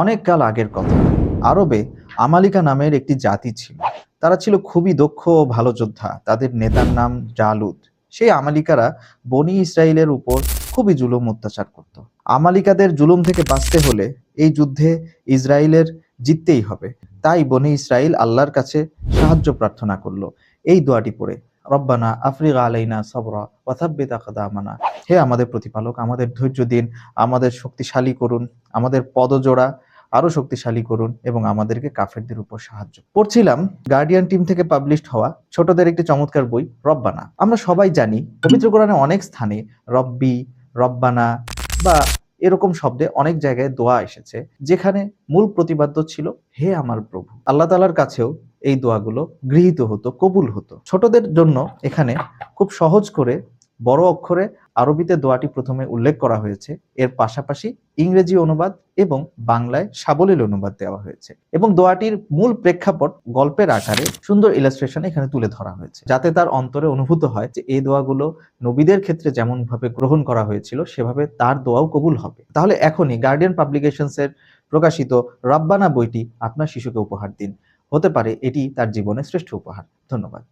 অনেক কাল আগের কথা। আরবে আমালিকা নামের একটি জাতি ছিল। তারা ছিল খুবই দক্ষ ও ভালো যোদ্ধা। তাদের নেতার নাম জালুদ। সেই আমালিকারা বনি ইসরায়েলের উপর খুবই জুলুম অত্যাচার করত। আমালিকাদের জুলুম থেকে বাঁচতে হলে এই যুদ্ধে ইসরায়েলের জিততেই হবে। তাই বনি ইসরায়েল আল্লাহর কাছে সাহায্য প্রার্থনা করল। এই দোয়াটি পড়ে, রব্বানা আফ্রিকা আলাইনা সবরা ওয়াথাব্বিত আকদামানা। হে আমাদের প্রতিপালক, আমাদের ধৈর্য দিন, আমাদের শক্তিশালী করুন, আমাদের পদজোড়া আরও শক্তিশালী করুন এবং আমাদেরকে কাফেরদের উপর সাহায্য পড়ছিলাম গার্ডিয়ান টিম থেকে পাবলিশড হওয়া ছোটদের একটি চমৎকার বই, রব্বানা। আমরা সবাই জানি পবিত্র কোরআনে অনেক স্থানে রব্বি, রব্বানা বা এরকম শব্দে অনেক জায়গায় দোয়া এসেছে, যেখানে মূল প্রতিপাদ্য ছিল, হে আমার প্রভু। আল্লাহ তালার কাছেও এই দোয়াগুলো গৃহীত হতো, কবুল হতো। ছোটদের জন্য এখানে খুব সহজ করে, বড় অক্ষরে আরবিতে দোয়াটি প্রথমে উল্লেখ করা হয়েছে। এর পাশাপাশি ইংরেজি অনুবাদ এবং বাংলায় সাবলীল অনুবাদ দেওয়া হয়েছে এবং দোয়াটির মূল প্রেক্ষাপট গল্পের আকারে সুন্দর ইলাস্ট্রেশন এখানে তুলে ধরা হয়েছে। যাতে তার অন্তরে অনুভূত হয় যে এই দোয়াগুলো নবীদের ক্ষেত্রে যেমন ভাবে গ্রহণ করা হয়েছিল, সেভাবে তার দোয়াও কবুল হবে। তাহলে এখনই গার্ডিয়ান পাবলিকেশনস এর প্রকাশিত রাব্বানা বইটি আপনার শিশুকে উপহার দিন। হতে পারে এটি তার জীবনের শ্রেষ্ঠ উপহার। ধন্যবাদ।